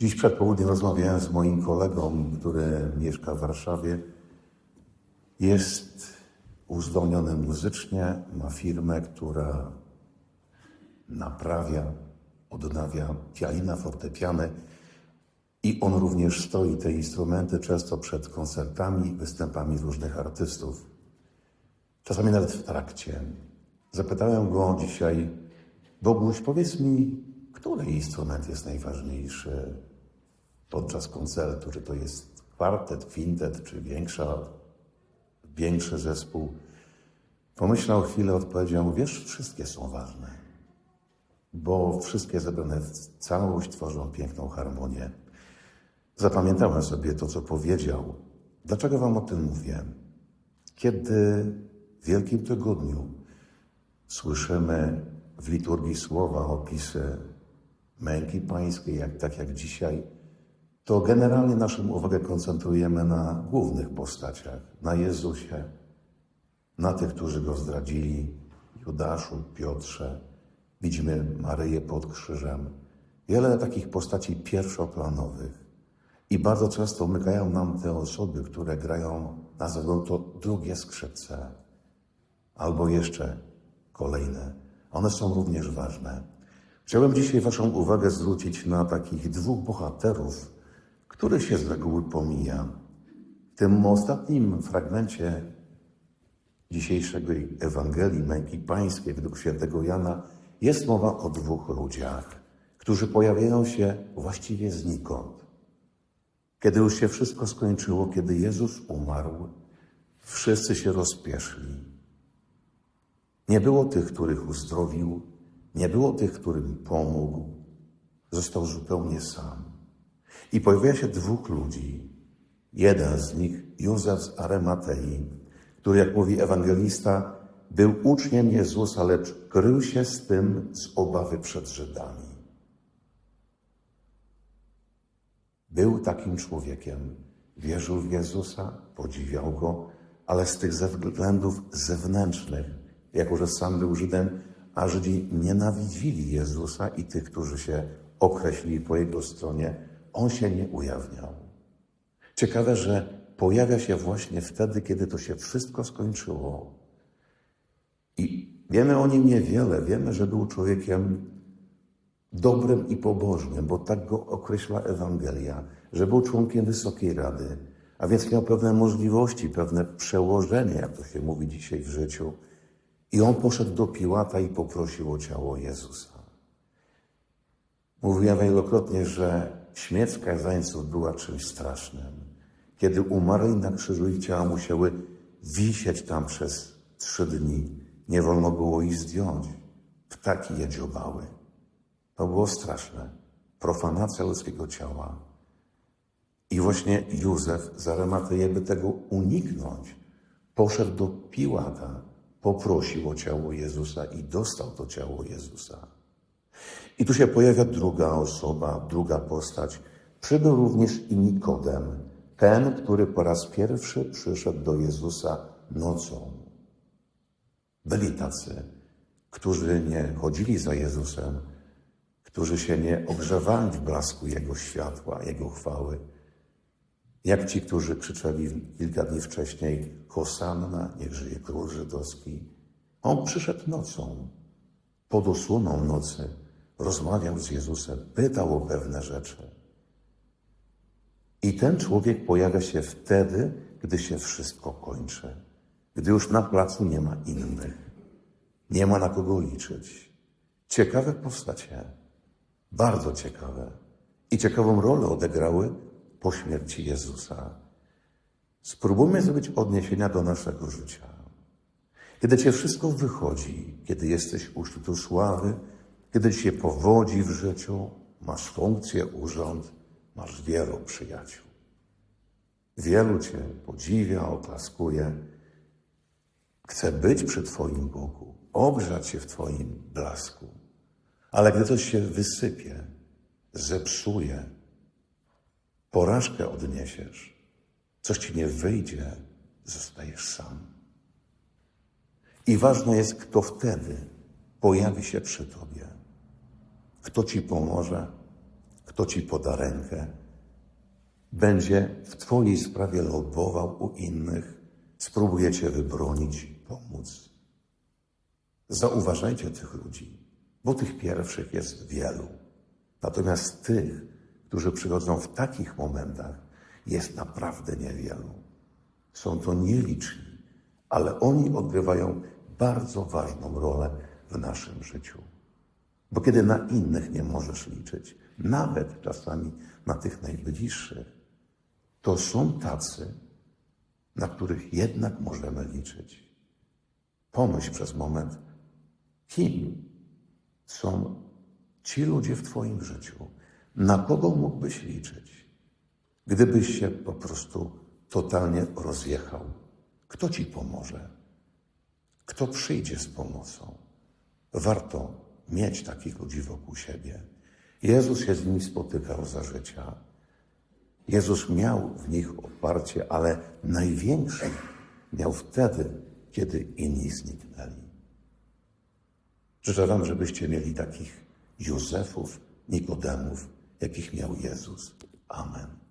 Dziś przed południem rozmawiałem z moim kolegą, który mieszka w Warszawie. Jest uzdolniony muzycznie, ma firmę, która naprawia, odnawia pianina, fortepiany i on również stoi te instrumenty często przed koncertami, występami różnych artystów. Czasami nawet w trakcie. Zapytałem go dzisiaj, Boguś, powiedz mi, który instrument jest najważniejszy podczas koncertu? Czy to jest kwartet, kwintet, czy większa, większy zespół? Pomyślał chwilę, odpowiedział, wiesz, wszystkie są ważne, bo wszystkie zebrane w całość tworzą piękną harmonię. Zapamiętałem sobie to, co powiedział. Dlaczego wam o tym mówię? Kiedy w Wielkim Tygodniu słyszymy w liturgii słowa opisy męki pańskiej, jak, tak jak dzisiaj, to generalnie naszą uwagę koncentrujemy na głównych postaciach, na Jezusie, na tych, którzy go zdradzili, Judaszu, Piotrze. Widzimy Maryję pod krzyżem. Wiele takich postaci pierwszoplanowych. I bardzo często umykają nam te osoby, które grają, nazywam to drugie skrzypce, albo jeszcze kolejne. One są również ważne. Chciałem dzisiaj Waszą uwagę zwrócić na takich dwóch bohaterów, których się z reguły pomija. W tym ostatnim fragmencie dzisiejszego Ewangelii Męki Pańskiej według świętego Jana jest mowa o dwóch ludziach, którzy pojawiają się właściwie znikąd. Kiedy już się wszystko skończyło, kiedy Jezus umarł, wszyscy się rozpieszli. Nie było tych, których uzdrowił, nie było tych, którym pomógł. Został zupełnie sam. I pojawia się dwóch ludzi. Jeden z nich, Józef z Arematei, który, jak mówi ewangelista, był uczniem Jezusa, lecz krył się z tym z obawy przed Żydami. Był takim człowiekiem, wierzył w Jezusa, podziwiał go, ale z tych względów zewnętrznych, jako że sam był Żydem, a Żydzi nienawidzili Jezusa i tych, którzy się określili po jego stronie, on się nie ujawniał. Ciekawe, że pojawia się właśnie wtedy, kiedy to się wszystko skończyło. I wiemy o nim niewiele. Wiemy, że był człowiekiem dobrym i pobożnym, bo tak go określa Ewangelia, że był członkiem Wysokiej Rady, a więc miał pewne możliwości, pewne przełożenie, jak to się mówi dzisiaj w życiu. I on poszedł do Piłata i poprosił o ciało Jezusa. Mówiłem wielokrotnie, że śmierć skazańców była czymś strasznym. Kiedy umarli na krzyżu, ich ciała musiały wisieć tam przez trzy dni. Nie wolno było ich zdjąć. Ptaki je dziobały. To było straszne. Profanacja ludzkiego ciała. I właśnie Józef z Arimateje, by tego uniknąć, poszedł do Piłata, poprosił o ciało Jezusa i dostał to ciało Jezusa. I tu się pojawia druga osoba, druga postać. Przybył również i Nikodem, ten, który po raz pierwszy przyszedł do Jezusa nocą. Byli tacy, którzy nie chodzili za Jezusem, którzy się nie ogrzewali w blasku Jego światła, Jego chwały, jak ci, którzy krzyczeli kilka dni wcześniej Hosanna, niech żyje król żydowski. On przyszedł nocą, pod osłoną nocy, rozmawiał z Jezusem, pytał o pewne rzeczy. I ten człowiek pojawia się wtedy, gdy się wszystko kończy, gdy już na placu nie ma innych, nie ma na kogo liczyć. Ciekawe postacie, bardzo ciekawe. I ciekawą rolę odegrały po śmierci Jezusa. Spróbujmy zrobić odniesienia do naszego życia. Kiedy Cię wszystko wychodzi, kiedy jesteś u szczytu sławy, kiedy się powodzi w życiu, masz funkcję, urząd, masz wielu przyjaciół. Wielu Cię podziwia, oklaskuje, chce być przy Twoim boku, ogrzać się w Twoim blasku. Ale gdy coś się wysypie, zepsuje, porażkę odniesiesz, coś ci nie wyjdzie, zostajesz sam. I ważne jest, kto wtedy pojawi się przy tobie. Kto ci pomoże, kto ci poda rękę, będzie w Twojej sprawie lobował u innych, spróbuje Cię wybronić, pomóc. Zauważajcie tych ludzi, bo tych pierwszych jest wielu. Natomiast tych, którzy przychodzą w takich momentach, jest naprawdę niewielu. Są to nieliczni, ale oni odgrywają bardzo ważną rolę w naszym życiu. Bo kiedy na innych nie możesz liczyć, nawet czasami na tych najbliższych, to są tacy, na których jednak możemy liczyć. Pomyśl przez moment, kim są ci ludzie w Twoim życiu, na kogo mógłbyś liczyć, gdybyś się po prostu totalnie rozjechał. Kto Ci pomoże? Kto przyjdzie z pomocą? Warto mieć takich ludzi wokół siebie. Jezus się z nimi spotykał za życia. Jezus miał w nich oparcie, ale największe miał wtedy, kiedy inni zniknęli. Życzę Wam, żebyście mieli takich Józefów, Nikodemów, jakich miał Jezus. Amen.